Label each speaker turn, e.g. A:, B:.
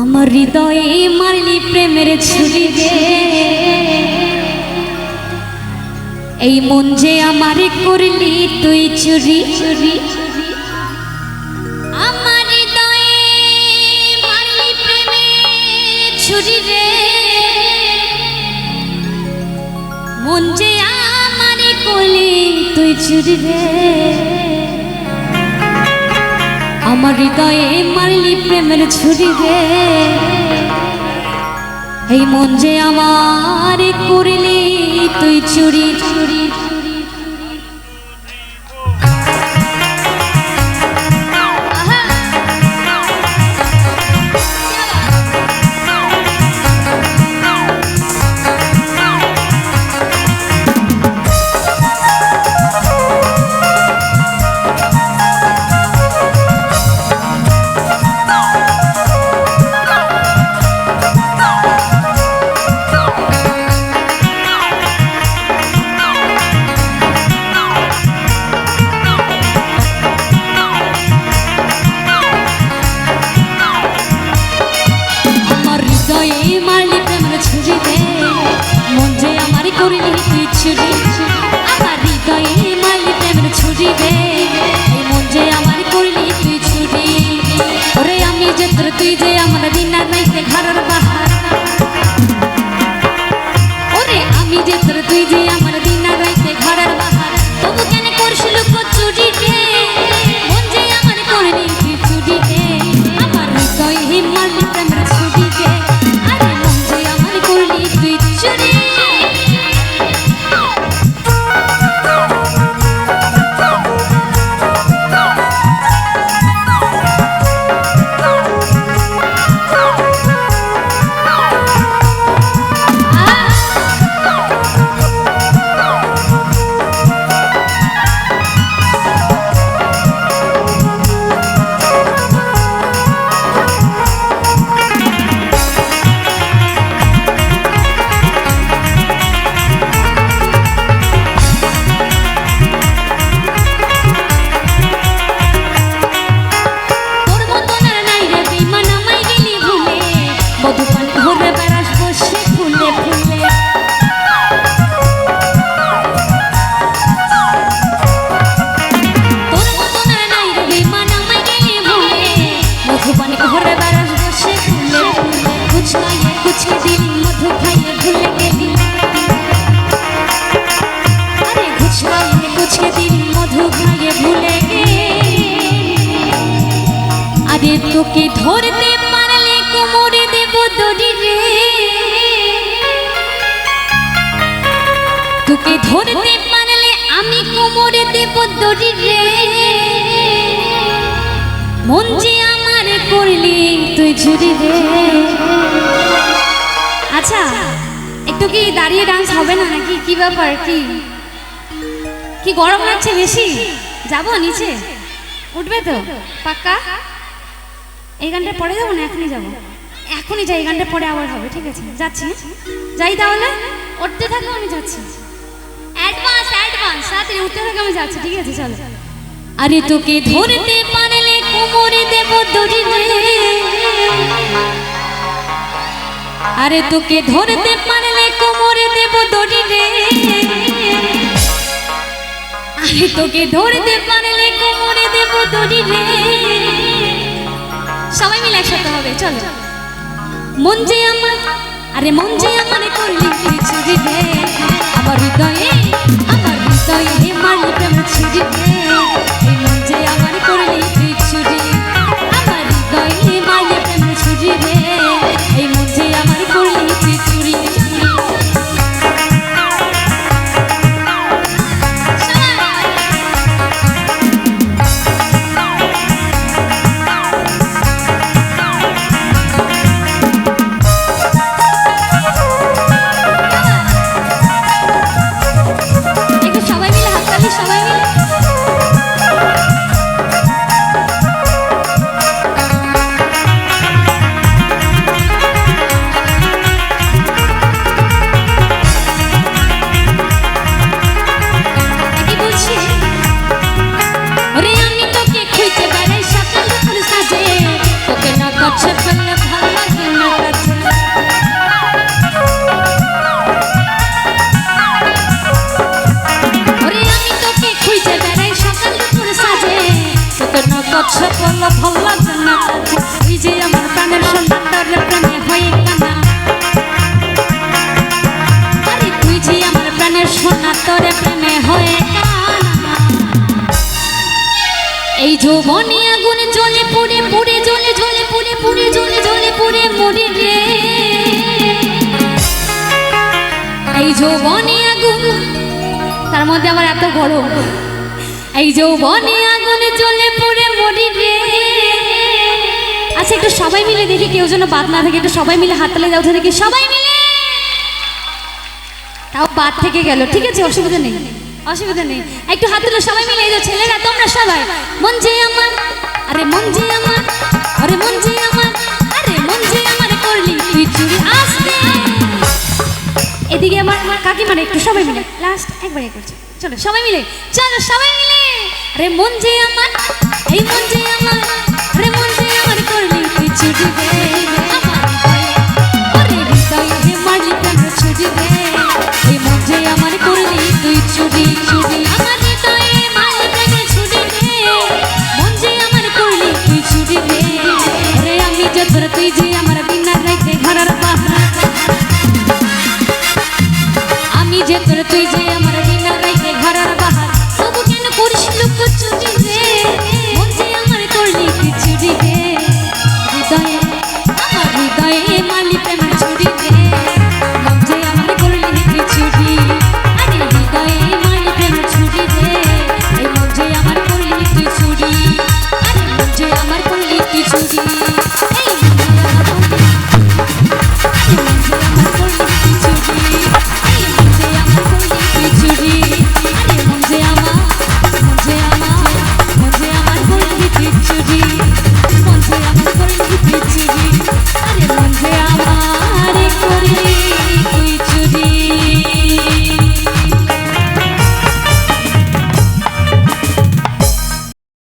A: আমার হৃদয়ে মারলি প্রেমের ছুরি রে। এই মন যে আমারে করলি তুই চুরি চুরি। আমার হৃদয়ে মারলি প্রেমের ছুরি রে। মন যে আমারে করলি তুই চুরি রে। আমার হৃদয়ে মারলি প্রেমের ছুরি রে। এই মন যে আমার করিলি তুই চুরি চুরি তুই চুরি কুচকে দিলি মধু খাইয়ে ভুলে গেলি। তোকে ধরতে পারলে কোমরে দেব দড়ি রে। তোকে ধরতে পারলে আমি কোমরে দেব দড়ি রে। মন যে আমার করলি তুই ঝুরি রে। আচ্ছা একটু কি দাঁড়িয়ে ডান্স হবে না নাকি? কি ব্যাপার? কি? কি গরম লাগছে বেশি? যাব নিচে। উঠবে তো? পাক্কা? এই গানটা পরে যাব না? এখনই যাব। এখনই যাই, এই গানটা পরে আবার হবে, ঠিক আছে? যাচ্ছি হ্যাঁ? যাই তাহলে? উঠতে থাকো, আমি যাচ্ছি। অ্যাডভান্স অ্যাডভান্স তাড়াতাড়ি উঠতে থাকো, আমি যাচ্ছি, ঠিক আছে? চলো। আরে তোকে ধরতে পারলে কোমরে দেব দড়ি আরে তোকে ধরতে পারলে কোমরে দেব দড়ি রে। আরে তোকে ধরতে পারলে কোমরে দেব দড়ি রে। সবাই মিলে একসাথে হবে, চলো। মন যে আমার, আরে মন যে আমার করলি চুরি রে। আমার হৃদয়ে আমার হৃদয়ে মারলি প্রেম ছুরি রে আছে বলো ভল্লা জানা ওই যে আমার প্রাণের এই যৌবনে আগুন জ্বলে পুড়ে পুড়ে জ্বলে জ্বলে পুড়ে পুড়ে জ্বলে জ্বলে পুড়ে মরে রে। এই যৌবনে আগুন, তার মধ্যে আবার এত গরম। এই যৌবনে আগুন জ্বলে পুড়ে মরি রে। আচ্ছা একটু সবাই মিলে দেখি কেউ যেন বাদ না থাকে, একটু সবাই মিলে হাত তালে দাও দেখি সবাই মিলে। তাও বাদ থেকে গেল, ঠিক আছে, অসুবিধা নেই অসুবিধা নেই। একটু হাত তুলো, সবাই মিলে এই যে ছেলেরা, তোমরা সবাই। মন যে আমার, আরে মন যে আমার, আরে মন যে আমার, আরে মন যে আমার করলি তুই চুরি আসতে। এদিকে আমার কাকিমার একটু সবাই মিলে লাস্ট একবার করছে। চলো সবাই মিলে চলো সবাই মিলে। আরে মন যে আমার এই মন যে আমার আরে মন যে আমার করলি তুই চুরি দে আমার হৃদয়ে, ওরে হৃদয়ে হে মারলি কেন চুরি দে এই মন যে আমার করলি তুই চুরি চুরি আমার হৃদয়ে মারলি কেন দে মন যে আমার করলি তুই চুরি দে রে আমি যে তোর তুই যে আমার Hey!